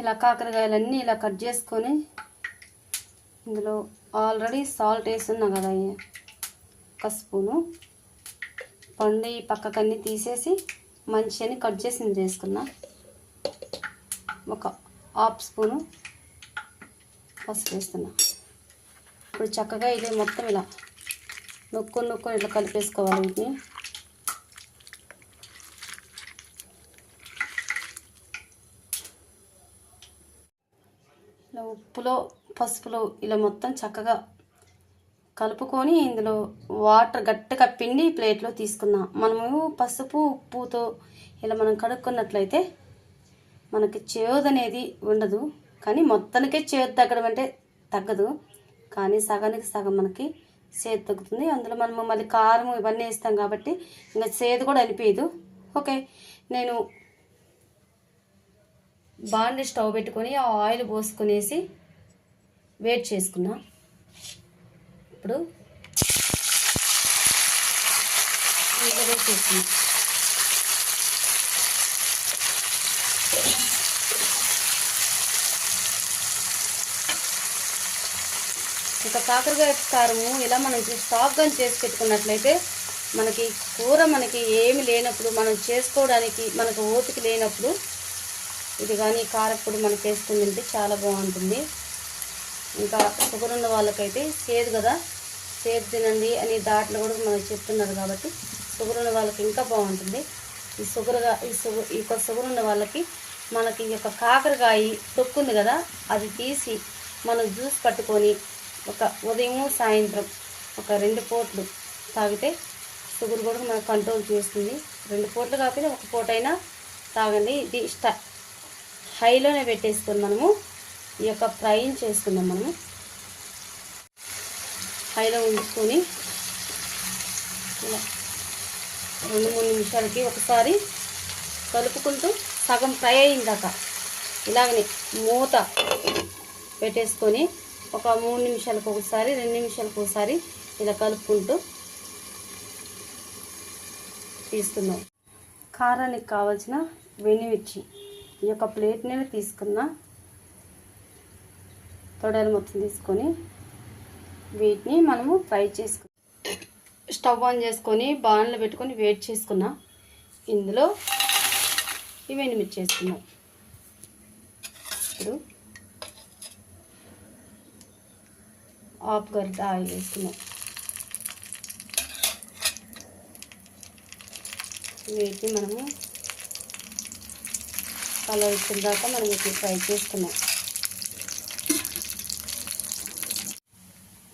ఇలా కాకరకాయలన్నీ ఇలా కట్ చేసుకొని ఇందులో ఆల్రెడీ సాల్ట్ వేస్తున్నా కదా ఒక స్పూను. పండు ఈ పక్కకన్నీ తీసేసి మంచిగా కట్ చేసింది చేసుకున్నా. ఒక హాఫ్ స్పూను పసుపు వేస్తున్నా. ఇప్పుడు చక్కగా ఇది మొత్తం ఇలా నొక్కు నొక్కు ఇట్లా కలిపేసుకోవాలి వీటిని. ఉప్పులో పసుపులో ఇలా మొత్తం చక్కగా కలుపుకొని ఇందులో వాటర్ గట్టిగా పిండి ప్లేట్లో తీసుకుందాం మనము పసుపు ఉప్పుతో ఇలా మనం కడుక్కున్నట్లయితే మనకి చేదు అనేది ఉండదు. కానీ మొత్తానికే చేదు తగ్గడం అంటే తగ్గదు. కానీ సగానికి సగం మనకి చేదు తగ్గుతుంది. అందులో మనము మళ్ళీ కారం ఇవన్నీ వేస్తాం కాబట్టి ఇంకా చేదు కూడా అనిపించదు ఓకే. నేను బాండి స్టవ్ పెట్టుకొని ఆ ఆయిల్ పోసుకునేసి వేట్ చేసుకున్నా. ఇప్పుడు ఇంట్లో వేడి కాకరకాయ కారము ఇలా మనం స్టాక్గా చేసి పెట్టుకున్నట్లయితే మనకి కూర మనకి ఏమి లేనప్పుడు మనం చేసుకోవడానికి మనకు ఓపిక లేనప్పుడు ఇది కానీ కారపొడి మనకి వేసుకుని తింటే చాలా బాగుంటుంది. ఇంకా షుగర్ ఉన్న వాళ్ళకైతే చేదు కదా చేదు తినండి అని దాంట్లో కూడా మనకు చెప్తున్నారు కాబట్టి షుగర్ ఉన్న వాళ్ళకి ఇంకా బాగుంటుంది. ఈ షుగర్గా ఈ షుగర్ ఈ యొక్క షుగర్ ఉన్న వాళ్ళకి మనకి ఈ యొక్క కాకరకాయ తొక్కు ఉంది కదా అది తీసి మనం జ్యూస్ పట్టుకొని ఒక ఉదయం సాయంత్రం ఒక రెండు పూట్లు తాగితే షుగర్ కూడా మనం కంట్రోల్ చేస్తుంది. రెండు పూట్లు కాకపోతే ఒక పూట అయినా తాగండి. ఇది ఇష్ట. హైలోనే పెట్టేసుకొని మనము ఈ యొక్క ఫ్రైని చేసుకుందాం మనము. హైలో ఉంచుకొని ఇలా రెండు మూడు నిమిషాలకి ఒకసారి కలుపుకుంటూ సగం ఫ్రై అయిందాక ఇలాగనే మూత పెట్టేసుకొని ఒక మూడు నిమిషాలకు ఒకసారి రెండు నిమిషాలకు ఒకసారి ఇలా కలుపుకుంటూ తీసుకుందాం. కారానికి కావాల్సిన వెనిమిర్చి. ఈ యొక్క ప్లేట్ నేను తీసుకున్న తొడలు మొత్తం తీసుకొని వీటిని మనము ఫ్రై చేసుకు స్టవ్ ఆన్ చేసుకొని బాణలో పెట్టుకొని వేడి చేసుకున్న ఇందులో ఇవన్నీ మిర్చి వేసుకున్నాం ఇప్పుడు ఆఫ్ గరిట ఆయిల్ వేసుకున్నాం వీటిని మనము కలర్ వచ్చిన దాకా మనం వీటిని ఫ్రై చేసుకున్నాం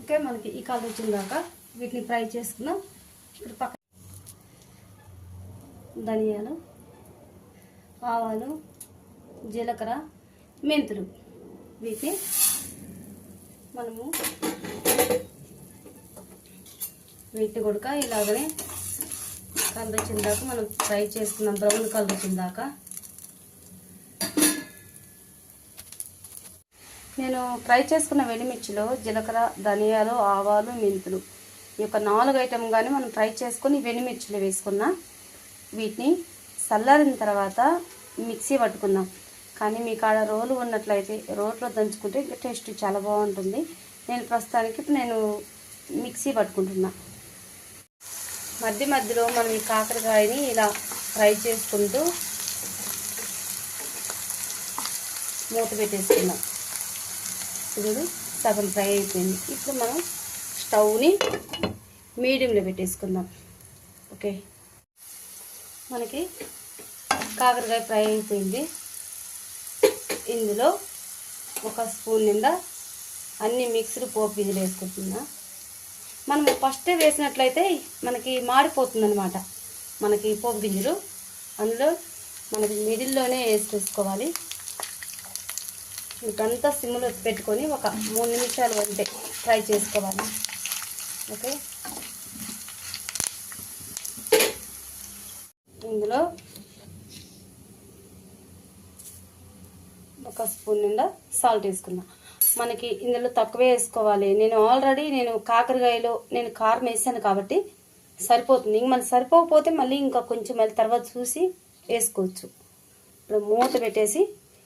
ఓకే మనకి ఈ కలర్ వచ్చిన దాకా వీటిని ఫ్రై చేసుకున్నాం. ఇప్పుడు పక్క ధనియాలు ఆవాలు జీలకర్ర మెంతులు. వీటిని మనము వీటిని కూడా ఇలాగనే కలర్ వచ్చిన దాకా మనం ఫ్రై చేసుకున్నాం. బ్రౌన్ కలర్ వచ్చిన దాకా. నేను ఫ్రై చేసుకున్న వెలిమిర్చిలో జీలకర్ర ధనియాలు ఆవాలు మెంతులు ఈ యొక్క నాలుగు ఐటెం కానీ మనం ఫ్రై చేసుకొని వెనిమిర్చిలు వేసుకున్నా వీటిని చల్లారిన తర్వాత మిక్సీ పట్టుకున్నాం కానీ మీ కాడ రోలు ఉన్నట్లయితే రోట్లో దంచుకుంటే ఇంకా టేస్ట్ చాలా బాగుంటుంది. నేను ప్రస్తుతానికి నేను మిక్సీ పట్టుకుంటున్నా. మధ్య మధ్యలో మనం ఈ కాకరకాయని ఇలా ఫ్రై చేసుకుంటూ మూత పెట్టేసుకున్నాం చూడండి సగం ఫ్రై అయిపోయింది. ఇప్పుడు మనం స్టవ్ని మీడియంలో పెట్టేసుకుందాం. ఓకే? మనకి కాకరకాయ ఫ్రై అయిపోయింది. ఇందులో ఒక స్పూన్ నిండా అన్ని మిక్స్డ్ పోపు గింజలు వేసుకుంటున్నా. మనం ఫస్టే వేసినట్లయితే మనకి మాడిపోతుందనమాట మనకి పోపు గింజలు అందులో మనకి మిడిల్లోనే వేసి వేసుకోవాలి. ఇంకంతా సిమ్లో పెట్టుకొని ఒక మూడు నిమిషాలు అంతే ఫ్రై చేసుకోవాలి. ఓకే? ఇందులో ఒక స్పూన్ నిండా సాల్ట్ వేసుకుందాం మనకి ఇందులో తక్కువే వేసుకోవాలి. నేను ఆల్రెడీ నేను కాకరకాయలో నేను కారం వేసాను కాబట్టి సరిపోతుంది. ఇంక మనకి సరిపోకపోతే మళ్ళీ ఇంకా కొంచెం మళ్ళీ తర్వాత చూసి వేసుకోవచ్చు. ఇప్పుడు మూత పెట్టేసి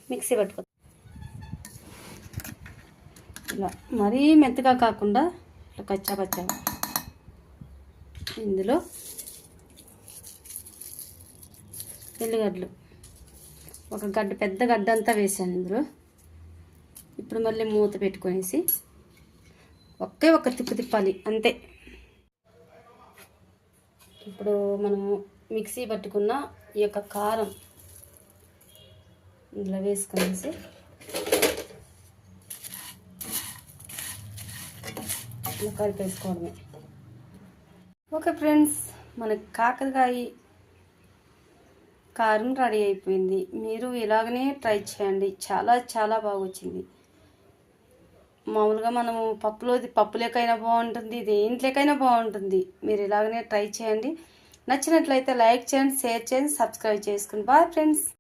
మిక్సీ పట్టుకో ఇలా మరీ మెత్తగా కాకుండా ఇట్లా కచ్చా పచ్చగా. ఇందులో ఎల్లిగడ్డలు. ఒక గడ్డ పెద్ద గడ్డ అంతా వేసాను ఇందులో. ఇప్పుడు మళ్ళీ మూత పెట్టుకొనేసి ఒకే ఒక్క తిప్పు తిప్పాలి అంతే. ఇప్పుడు మనము మిక్సీ పట్టుకున్న ఈ యొక్క కారం ఇందులో వేసుకునేసి ఇలా కలిపేసుకోవడమే ఓకే ఫ్రెండ్స్ మన కాకరకాయ కారం రెడీ అయిపోయింది. మీరు ఇలాగనే ట్రై చేయండి. చాలా చాలా బాగా వచ్చింది మామూలుగా మనము పప్పులో పప్పులేకైనా బాగుంటుంది దేంట్లోకైనా బాగుంటుంది. మీరు ఇలాగనే ట్రై చేయండి. నచ్చినట్లయితే లైక్ చేయండి షేర్ చేయండి సబ్స్క్రైబ్ చేసుకోండి బాయ్ ఫ్రెండ్స్.